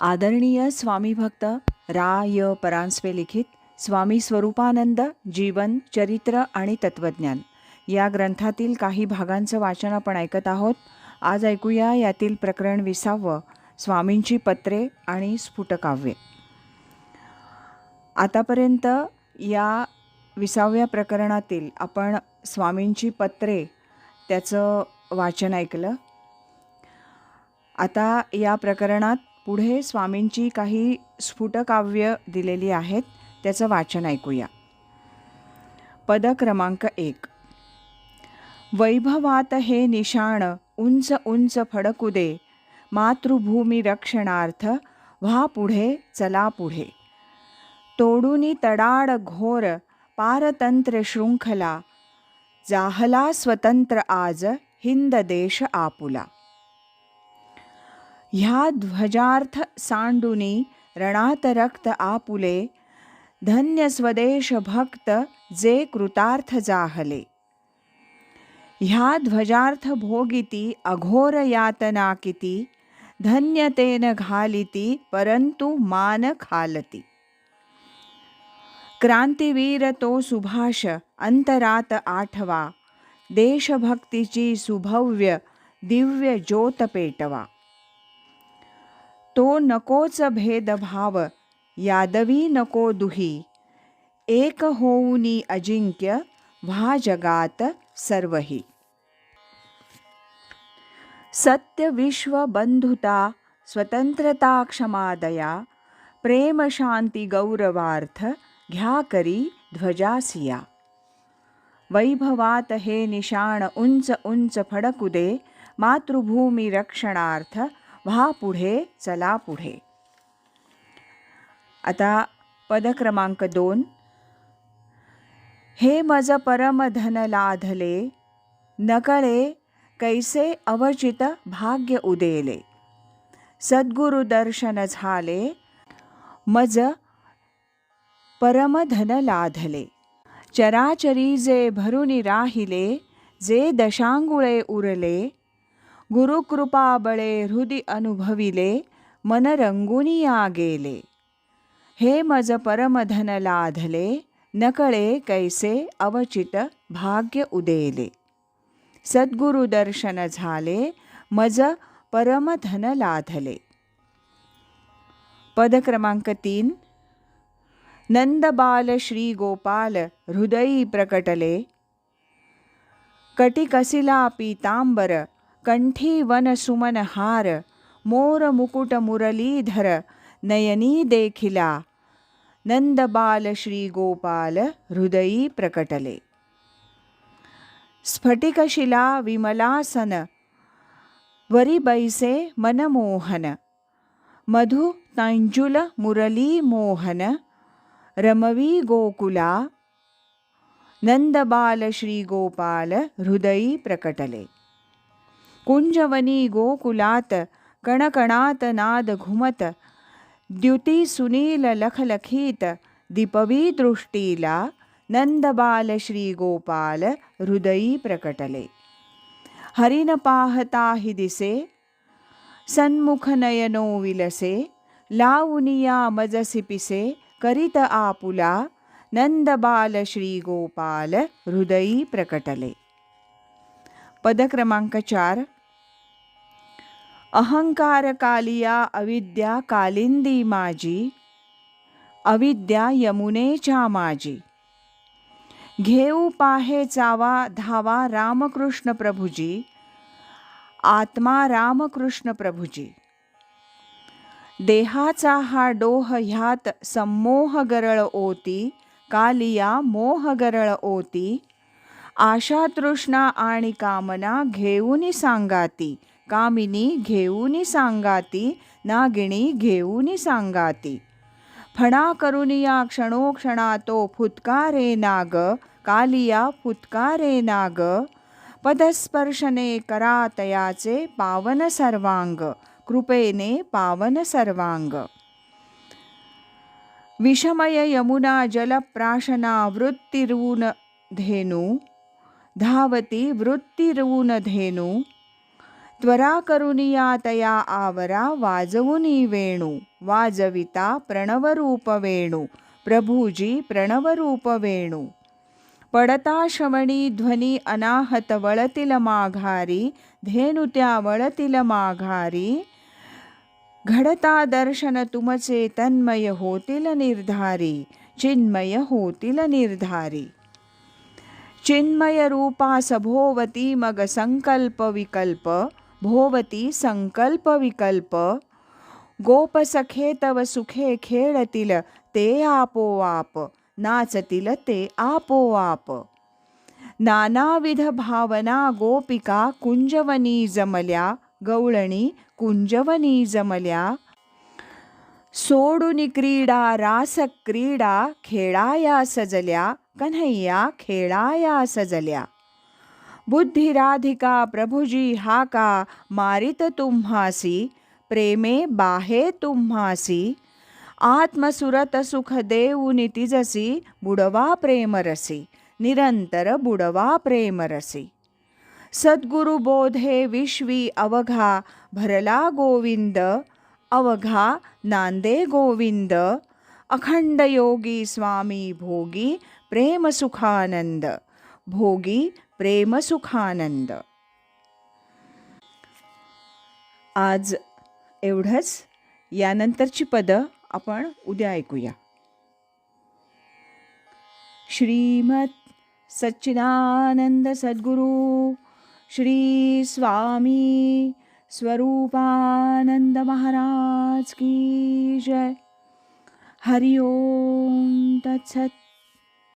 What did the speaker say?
आदरणीय स्वामी भक्त रा य परांजपे लिखित स्वामी स्वरूपानंद जीवन चरित्र आणि तत्वज्ञान. या ग्रंथातील काही भागांचं वाचन आपण ऐकत आहोत. आज ऐकूया यातील प्रकरण विसावं स्वामींची पत्रे आणि स्फुटकाव्ये. आतापर्यंत या विसाव्या प्रकरणातील आपण स्वामींची पत्रे त्याचं वाचन ऐकलं. आता या प्रकरणात पुढे स्वामींची काही स्फुटकाव्य दिलेली आहेत त्याचं वाचन ऐकूया. पद क्रमांक एक. वैभवात हे निशाण उंच उंच फडकुदे मातृभूमी रक्षणार्थ व्हा पुढे चला पुढे. तोडूनी तडाड घोर पारतंत्र शृंखला. जाहला स्वतंत्र आज हिंद देश आपुला. ह्या ध्वजार्थ सांडुनी रणात रक्त आपुले धन्य स्वदेश भक्त जे कृतार्थ जाहले. ह्या ध्वजार्थ भोगिती अघोर यातना किती धन्यतेन घालिती परंतु मान खालती. क्रांतिवीर तो सुभाष अंतरात आठवा देशभक्तीची सुभव्य दिव्य ज्योत पेटवा. तो नकोच भेदभाव यादवी नको दुही. एक होऊनी अजिंक्य व्हा जगात सर्वही. सत्य विश्व बंधुता स्वतंत्रता क्षमादया प्रेम शांती गौरवार्थ घ्या करी ध्वजासिया. वैभवात हे निशाण उंच उंच फडकुदे मातृभूमी रक्षणार्थ व्हा पुढे चला पुढे. आता पद क्रमांक दोन. हे मज परमधन लाधले नकळे कैसे अवचित भाग्य उदेले. सद्गुरु दर्शन झाले मज परमधन लाधले चराचरी जे भरुनी राहिले जे दशांगुळे उरले गुरुकृपाबळे हृदि अनुभविले मन रंगुनिया गेले हे मज परमधन लाधले नकळे कैसे अवचित भाग्य उदेले सद्गुरु दर्शन झाले मज परमधन लाधले पद क्रमांक तीन नंदबाल श्री गोपाल हृदयी प्रकटले कटिकसिला पीतांबर कंठी वन सुमन हार मोर मुकुट मुरलीधर नयनी देखिला नंदबाल श्री गोपाल हृदयी प्रकटले स्फटिकशिला विमलासन वरी बैसे मनमोहन मधु तांजुल मुरली मोहन रमवी गोकुला नंदबाल श्री गोपाल हृदयी प्रकटले कुंजवनी गोकुलात कणकणात नाद घुमत। द्युती सुनील लखलखीत दीपवी दृष्टीला नंदबाल श्री गोपाल हृदयी प्रकटले। हरिन पाहता हि दिसे सन्मुख नयनो विलसे लावुनिया मजसी पिसे करीत आपुला नंदबाल श्री गोपाल हृदयी प्रकटले। पद क्रमांक चार अहंकार कालिया अविद्या कालिंदी माझी अविद्या यमुनेच्या माझी घेऊ पाहे चावा धावा रामकृष्ण प्रभुजी आत्मा रामकृष्ण प्रभुजी. देहाचा हा डोह ह्यात संमोह गरळ ओती कालिया मोह गरळ ओती आशा तृष्णा आणि कामना घेऊनी सांगाती कामिनी घेऊनी सांगाती नागिणी घेऊनी सांगाती. फणा करुनिया या क्षणोक्षणातो फुत्कारे नाग कालिया फुत्कारे नाग. पदस्पर्शने करातयाचे पावन सर्वांग कृपेने पावन सर्वांग. विषमय यमुना जलप्राशना वृत्तिरून धेनू धावती वृत्तिरून धेनू. त्वरा करुनिया तया आवरा वाजवुनी वेणू वाजविता प्रणवरूप वेणू प्रभुजी प्रणवरूप वेणू. पडता श्रवणी ध्वनी अनाहत वळतील माघारी धेनुत्या वळतील माघारी. घडता दर्शन तुमचे तन्मय होतील निर्धारी चिन्मय होतील निर्धारी. चिन्मय रूपा सभोवती मग संकल्प विकल्प भोवती संकल्प विकल्प गोप सखे तव सुखे खेळतील ते आपोआप नाचतील ते आपोआप. नानाविध भावना गोपिका कुंजवनी जमल्या गवळणी कुंजवनी जमल्या. सोडून क्रीडा रास क्रीडा खेळाया सजल्या कन्हैया खेळाया सजल्या. बुद्धिराधिका प्रभुजी हाका मारित तुम्हासी प्रेमे बाहे तुम्हासी आत्मसुरत सुख देऊ नितीजसी बुडवा प्रेमरसी निरंतर बुडवा प्रेमरसी। सद्गुरु बोधे विश्वी अवघा भरला गोविंद अवघा नांदे गोविंद अखंड योगी स्वामी भोगी प्रेम सुखानंद भोगी प्रेम सुखानंद. आज एवढंच. यानंतरची पदं आपण उद्या ऐकूया. श्रीमत सच्चिदानंद सद्गुरु श्री स्वामी स्वरूपानंद महाराज की जय. हरि ओम तत्सत.